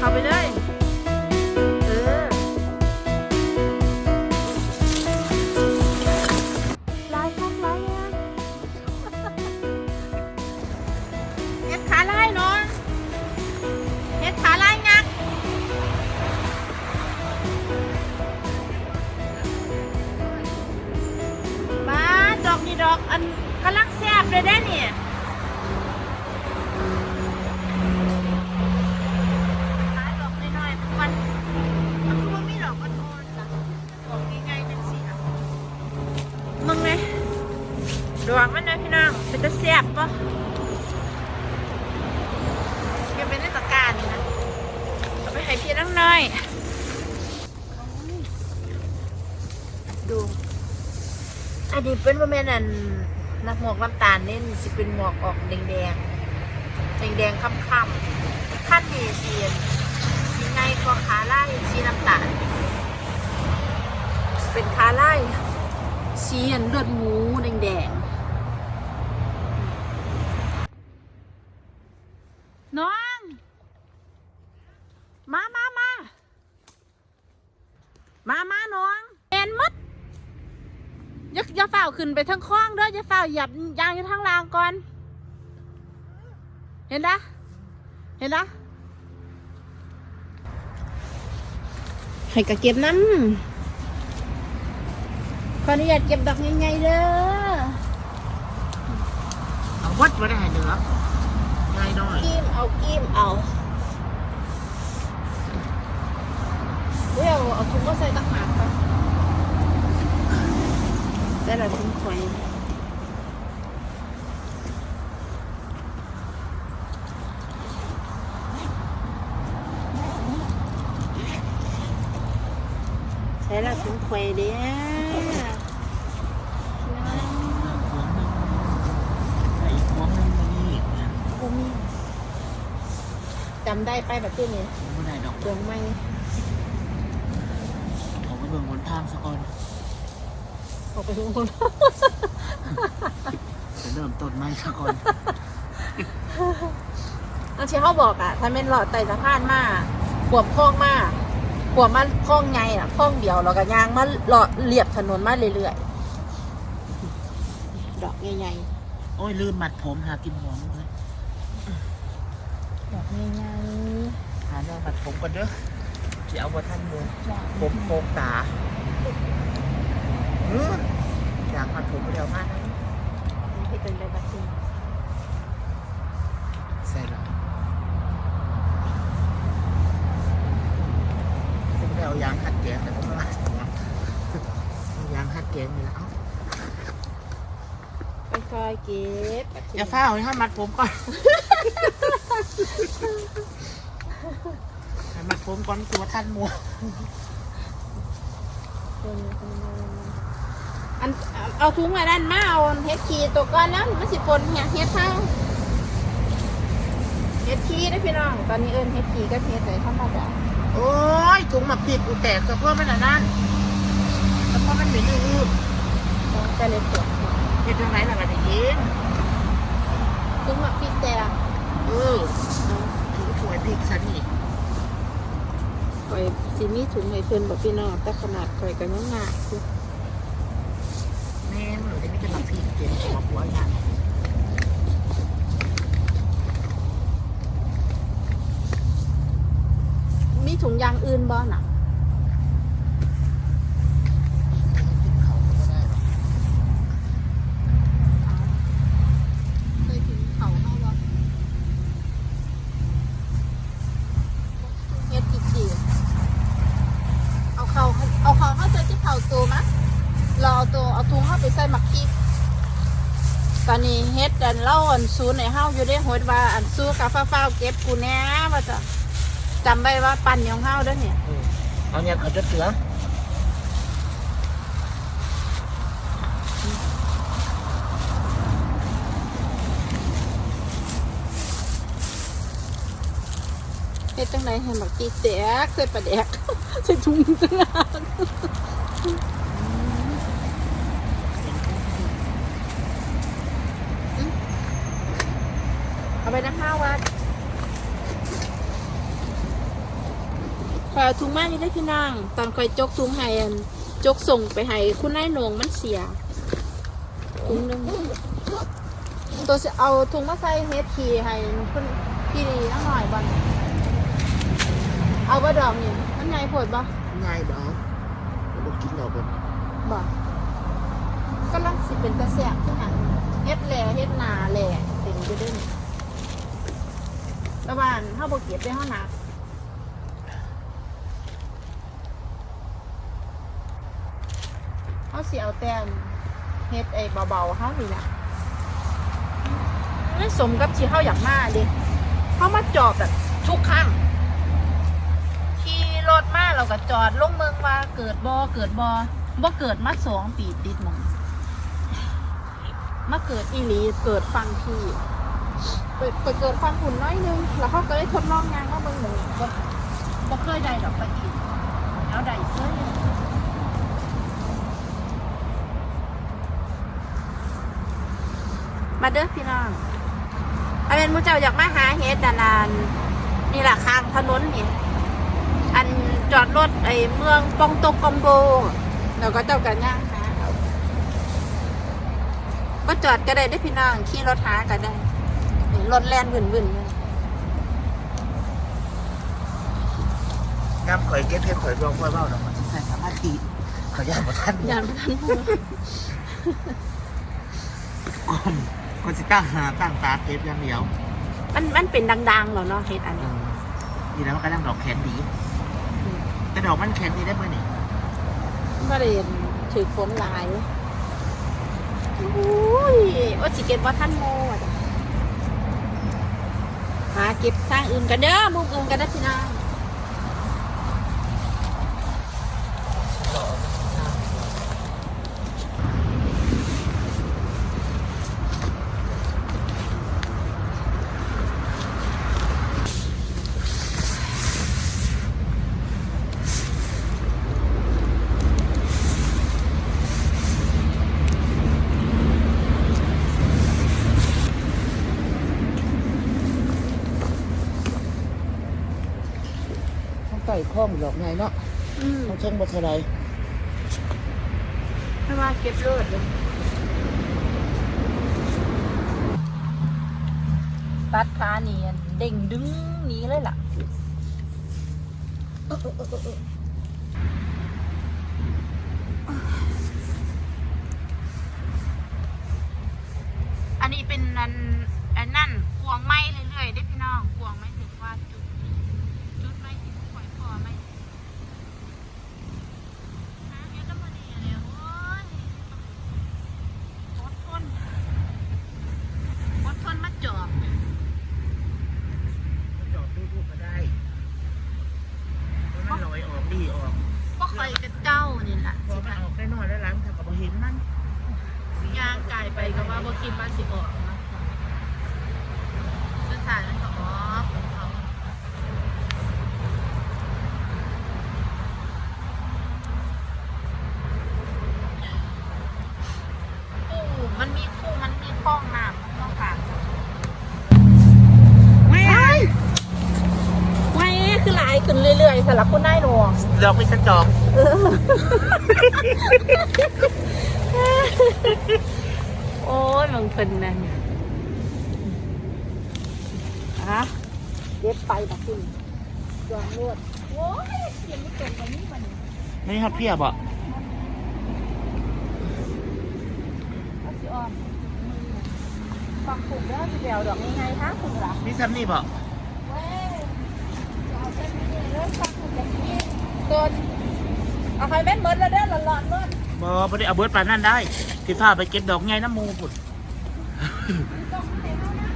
เนะพี่น้องเป็นตะแซ่บปะเก็บไว้ในตะกร้านี่นะเอาไปให้พี่น้องหน่อย ดู อันนี้เป็นว่าแม่นันนักหมวกน้ำตาลเนี่สิเป็นหมวกออกแดงๆแดงๆค่ำๆขั้นดีเสียนสีไงก็ขาไล่สีน้ำตาล เป็นขาไล่สีอันเลือดหมูแดงๆ น้อง มามามามามาน้องเอ็นมัดอย่าอย่าเฝ้าวขึ้ นไปทั้งคล้องเด้ออย่าเฝ้าวหยับยางอยู่ทางล่างก่อน เห็นนะเห็นนะให้กะเก็บน้ำขออนุญาตเก็บดอกใหญ่ๆเด้อเอาวัดมาได้เหนือง่ายหน่อยกิ้มเอากิ้มเอาเว้ยเอาเอาถุงก็ใส่ตะหากไป ใส่ละถุงข่อยใส่ละถุงข่อยเด้อไอ้พวงนึงมันนี่เนี่ยบ่มีจำได้ไปแบบที่นี่ไม่ได้ดอกเบืองไม่ออกไปเบิ่งบนทางสักก่อน ออกไปทุกคนจะเริ่มต้นไม้สักก่อนอันที่เขาบอกอะถ้าเป็นหลอดไต่สะพานมาขวบคล้องมาขวบมันคล้องไงอะคล้องเดียวเราก็ยางมาหลอดเรียบถนนมาเรื่อยๆดอกใหญ่โอ้ยลืมมัดผมหากินหัวมันเลยๆดอกใหญ่หาแนวมัดผมก่อนเด้อจะเอาบนท่านมือๆผมโคกตาเอออยากมัดผมเร็วมากนะที่เป็นใบบัตรใส่หรอผมไปเอายางหัดแกงแต่ผมไม่ยางหัดแกงนี่แหละเอ้าไปคอยเก็บอย่าเฝ้าให้มัดผมก่อนให้มัดผมก่อนตัวท่านมัว อันเอาถุงมาด้านมาเอาเฮ็ดขีตัวก้อนแล้วมันสิปนเนี่ยเฮ็ดเท่าเฮ็ดขีได้อพี่น้อง ตอนนี้เอิ้นเฮ็ดขีก็เฮ็ดเลยธรรมดาโอ้ยถุงหมักผิดกูแตกเฉพาะมันน่ะนั่นเฉพาะมันเป็นอืดแต่เลยปวดๆเป็นตรงไหนล่ะกันเองถุงหมักพริกแต่เออถุงถ้วยพริกซะนี่ข่อยสิมีถุงให้เพิ่นบอกพี่น้องแต่ขนาดข่อยก็ยังหนักอยู่แม่งหนู มีถุงยางอื่นบ่น่ะเขาก็ได้หรอเคยถึงเขาเฮาเฮ็ดกี่เอาเขาเอาเขาเฮาใส่ที่เผาตัวมะรอเอาตัวเอาถุงเฮาไปใส่หมักพริก ตอนนี้เฮ็ดอันเล่าอันซูนในเฮาอยู่ได้โหดว่าอันซูกับฟ้าวๆเก็บกูแน่ว่าจะจำไว้ว่าปั่นของเฮาเด้อเนี่ยเออเอาเนี่ยเอาจะเสือเฮ็ดจังไดให้บักจีแตกใส่ปลาแดกใส่ถุงจังหากเอา ไปนะข้าววัดคอยเอาถุงมานี่ได้พี่นางตอนคอยจกถุงให้อันจกส่งไปให้คุณนายหนงมันเสียถุงหนึงตัวสิเอาถุงมาใส่เฮ็ดทีให้คุณพี่ดีน้องหน่อยบ้างเอาบ่ดอกนี่มันใหญ่โพดบ่ง่ายบ่เอาบ่กินเอาบ่บ่ก็ลังสิเป็นตะแสบที่หยังเฮ็ดแหล่เฮ็ดหนาแหล่เต็มอยู่เด้วยระห ว่างเฮาบ่เก็บได้เฮาหนักเฮาสิเอาแต้มเฮ็ดไอ้เบาๆเฮานี่ล่ะไม่สมกับที่เฮาอยากมาเด้เฮามาจอดแบบทุกครั้งขี่รถมาเราก็จอดลงเมืองว่าเกิดบ่เกิดบ่บ่เกิดมาสองปีติดหมองมาเกิดอีหลีเกิดฟังพี่ เปิดไปเกิดฟังหุ่นน้อยนึง แล้วเขาก็ได้ทดลองงานว่าเบิ่งหนึ่งบ่เคยได้ดอกไปอีกแล้วได้เคยมาเด้อพี่น้องอันเป็นมูเจ้าอยากมาหาเฮ็ดนานนี่แหละข้างถนนนี่ อันจอดรถไอ้เมืองปองตกกอมโบแล้วก็เจ้ากันย่างหาก็จอดก็ได้ได้พี่น้องขี่รถหาก็ได้ รถแล่นวุ่นวุ่นๆเลยน้ำข่อยเก็บเฮ็ดข่อยรองข่อยเว้าดอกมันสิใส่สมาธิข่อยย่านบ่ทันยานพทันพูดก่อนก่อนสิตั้งหาตั้งตาเก็บอย่างเดียว มันมันเป็นดังๆเหรอเนาะเฮ็ดอันเอนี้อนี่แล้วมันก็ดังดอกแขนดี แต่ดอกมันแขนดีได้บ่นี่ก็เลยถือฝนหลายอุ้ยว่าสิเก็บว่าท่านโมอะจ้ะ หาเก็บสร้างอื่นกันเด้อมุมอื่นกันนะพี่น้อง ต้องใส่ข้อมดอกไงเนาะอืมต้องเชิงบ่เท่าใดไม่ว่าเก็บเลือดเลยตัดขาเนียนเด้งดึงหนี้เลยล่ะ อันนี้เป็นอันอันนั่นพวงไม้เรื่อยๆได้พี่น้องพวงไม้ถึงว่าจุดจุดไม้ถึงปล่อยคอไม้หาเฮ็ดแล้วบ่ดีแล้วโอ้ยอดทนอดทนมาจอบ จอดดูๆก็ได้มันลอยออกดีออก ก็คอยกับเจ้านี่ล่ะ พอ สิ มัน ค่ะ ออกได้น้อยแล้วล้างถ้าก็บ่เห็นมัน ย่างกายไปก็ว่าบ่คิดว่าสิออกนะสุดท้ายมันก็ออกของเขาคู่มันมีคู่มันมีคล้องน้ำมันต้องผ่าน ไม่ไอ้ ไว้คือหลายขึ้นเรับคุณนายหนวงดอกมีสจองโอ้ยมึงเป็นนั่นฮะเย็บไปแบบคุณจองรวดโอ้ยเสียงไม่ตรงกันนี่มันไม่ครับเพียบอะฟังคุณเด้อสิเดียวดอกนี้ไงคะคุณล่ะมีซ้ำนี่บ่ เว้ยเอาเส้นนี้เริ่มฟังคุณแบบนี้ ต้นเอาใครแม่นเมิดแล้วเด้อหลอนๆเมิดบ่บ่ได้เอาเบิดปานนั่นได้ที่ฟ้าไปเก็บดอกไงน้ำมูพุ่น ต้องให้เขานะ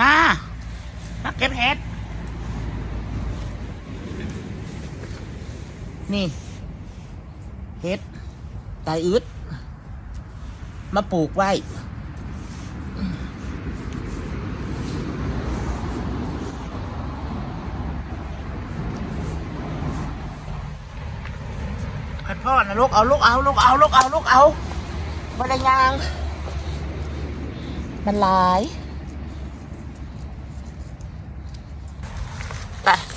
มา มาเก็บเห็ด นี่เฮ็ดไตอึด มาปลูกไว้ขันพ่อนะลูกเอาลูกเอาลูกเอาลูกเอาลูกเอาบรยาง มันหลาย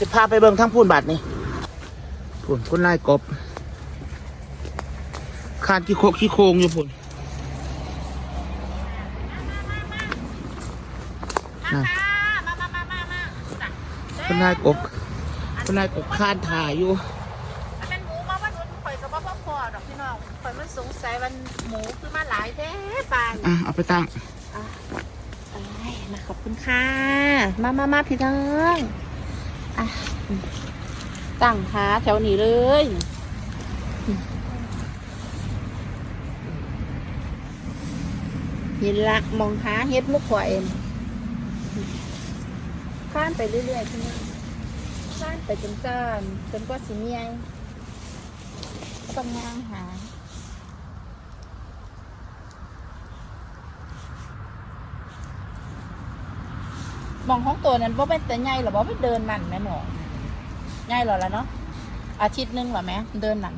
ไปจะพาไปเบิ่งทั้งพูนบัตรนี่พูนคุณนายกบคานขี้โคกขี้โคงอยู่พูนนะมามามามามาจ้ะคุณนายกบคุณนายกบคานถ่ายอยู่อันนั้นหมูมาวันนู้นข่อยก็บ่พอดอกพี่น้องข่อยมันสงสัยวันหมูคือมาหลายแท้ปานอะเอาไปตั้งเอ้ยมาขอบคุณค่ะ มามามาพี่น้อง อะตั้งหาแถวนี้เลยเห็นละมองหาเฮ็ดมุกข่อยข้านไปเรื่อยๆพี่น้องข้านไปจนจ้านจนกว่าสิเมียต้องย่างหา มองของตัวนั้นว่าเป็นแต่ใหญ่หรอว่าเป็นเดินมันแม่หนอใหญ่หรอละเนาะอาทิตย์หนึงเหรอแม่เดินมัน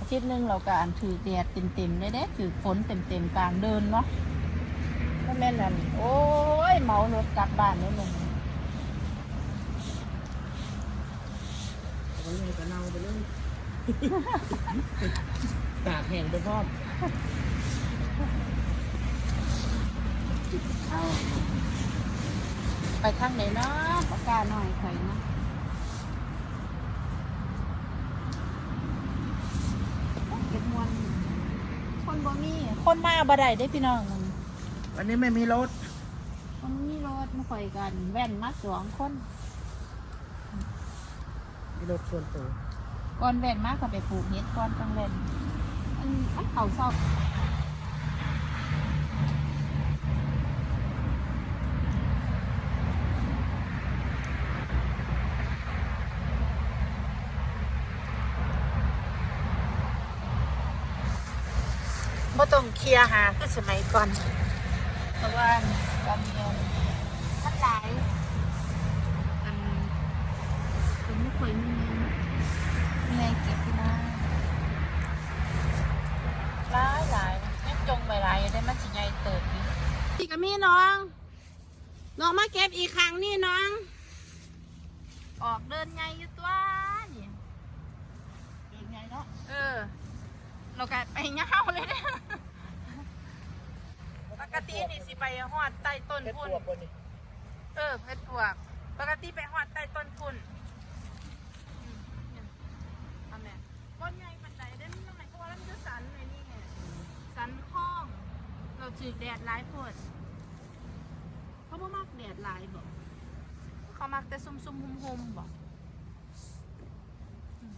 อาทิตย์หนึงเราก็อันถือแดดเต็มๆได้เด้ถือฝนเต็มๆกลางเดินเนาะก็แม่นนั่นโอ้ยเมารถกลับบ้านเลยมึงเอาเลยก็เน่าไปเลยตากแห้งไปพร้อม เอา ไปทางไหนเนาะปากกาหน่อยใครเนาะเก็บมวนคนบ่มีคนมาบ่ได้ได้พี่น้องวันนี้ไม่มีรถมันมีรถมาคอยกัน แว่นมาสองคน มีรถส่วนตัวก่อนแว่นมาก็ไปปลูกเห็ดก่อนต้องแว่นอันอันเขาเศร้า บ่ต้องเคลียร์หาคือสมัยก่อนเพราะว่าตอนเรียนท่านหลายอันผมไม่เคยมีมีอะไรเก็บที่น้าหลายหลายยังจงไปหลายอยู่ได้มันสิใหญ่เติบอยู่พี่กับมี่น้อง น้องมาเก็บอีกครั้งนี่น้อง ออกเดินไงอยู่ตัวนี่เดินไงเนาะเออ เราก็ไปเงาเลยเนี่ยปกตินี่สิไปหอดใต้ต้นเพชรพุ่นพวกบนนี่เออเพชรปวก ปกติไปหอดใต้ต้นพุ่นอืมเนี่ยเอาแม่ต้นใหญ่ปันไดได้ไม่ต้องไหนเพราะว่ามันคือสันเลยนี่ไงสันคล้อง เราถือแดดหลายโพดเขาบ่มักแดดหลายบอกเขามักแต่ซุ่มๆหุมๆบอกอืม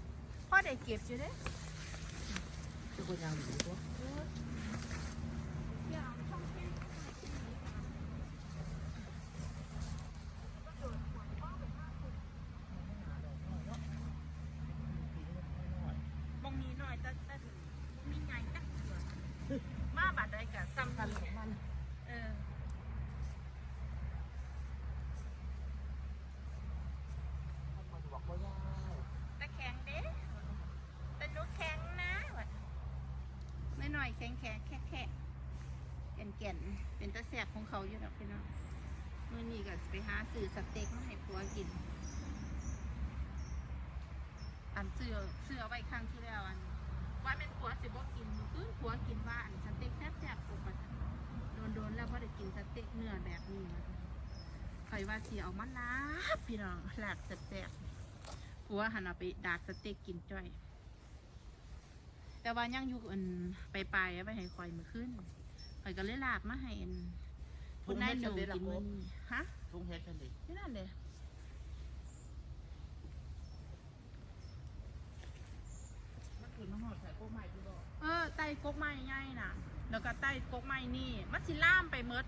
พ่อได้เก็บอยู่เด้ ทุกคนยังอยู่ตัว มองนี้หน่อยแต่แต่มีไงจักเถื่อมาบาดใดกับซ้ำกันของมัน เออ บอกว่ายาว แต่แข็งเด้แต่หนูแข็งนะวะไม่หน่อย แข็งแข็งแค่แค่แก่นแก่นเป็นตะแสบของเขาอยู่ดอกพี่น้องมื่อนี้ก็ไปหาซื้อสเต็กมาให้ผัวกิน อันเสือเสือไว้ครั้งที่แล้วอันว่าเป็นผัวสิบ่กินคือผัวกินว่าอันสเต็กแซ่บๆปกติโดนๆแล้วพอได้กินสเต็กเนื้อแบบนี้นะใครว่าเสิเอามาลาบพี่น้องหลาบแซ่บๆผัวหันเอาไปดากสเต็กกินจ้อย แต่ว่ายังอยู่อันไปลายๆเอาไปให้คอยมือขึ้นคอยก็เลยลาบมาให้อันคุณนายหนูกินมื้อนี้ฮะทุ่งเฮ็ดกันดินี่นั่นเลยมันคือน้ำหอดใส่พวกใหม่ที่บอกเออไต้กกไม้ใหญ่น่ะ แล้วก็ไต้กกไม้นี่มันสิล่ามไปเมด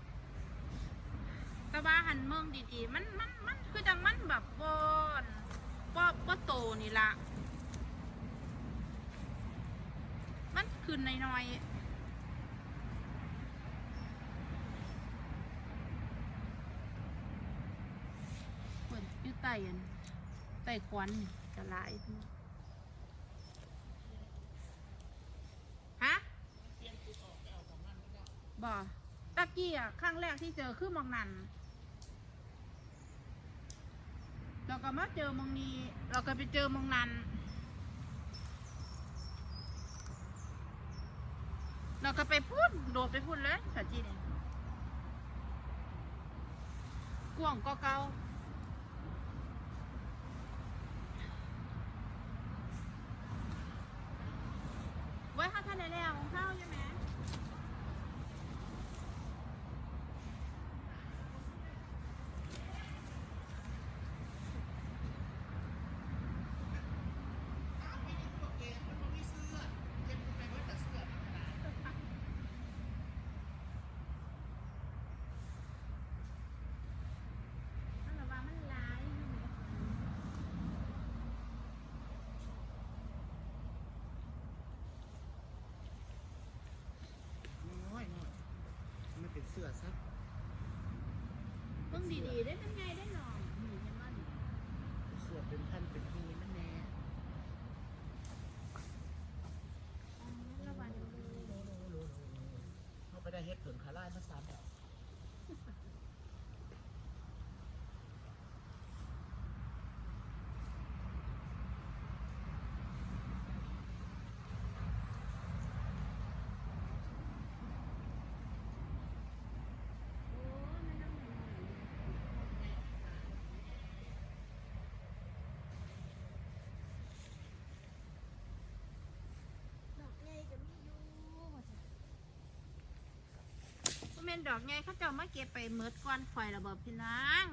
แต่ว่าหันเมืองดีๆ มันมันมันคือจังมันแบบบอนบ่บ่โตนี่ละ มันขึ้นน้อยๆเปิดอยู่ใต้อันใต้ควันจะลายฮะเปลี่ยนจุดอกไปเอาของมันไม่ได้บ่ตะกี้อะครั้งแรกที่เจอคือมองนันเราก็มาเจอมองนี้ เราก็ไปเจอมองนัน ก็ไปพูดโดดไปพูดเลยสัจจีเนี่ยกวางก็เกาไว้ข้าท่านได้แล้วของข้าวใช่ไหม เอาไม่ได้ตัวเกมมันไม่มีเสื้อเก็บไปไว้แต่เสื้อธรรมดา มันแบบว่ามันร้ายอยู่ไหม น้อยน้อยมันเป็นเสื้อซะ เพิ่งดีๆได้เป็นไงได้หนองหนีกันบ้าน เสื้อเป็นพันเป็นทีนั่นแน่ ระวัง เฮ็ดเผิงคาร่ายมาสามแบบ โอ้ไม่ต้องไหนดอกใหญ่ก็มีอยู่ ม่นดอกไงเขาเจะมาเก็บไปเมิดก้อนฝอยระเบิดพี่นาง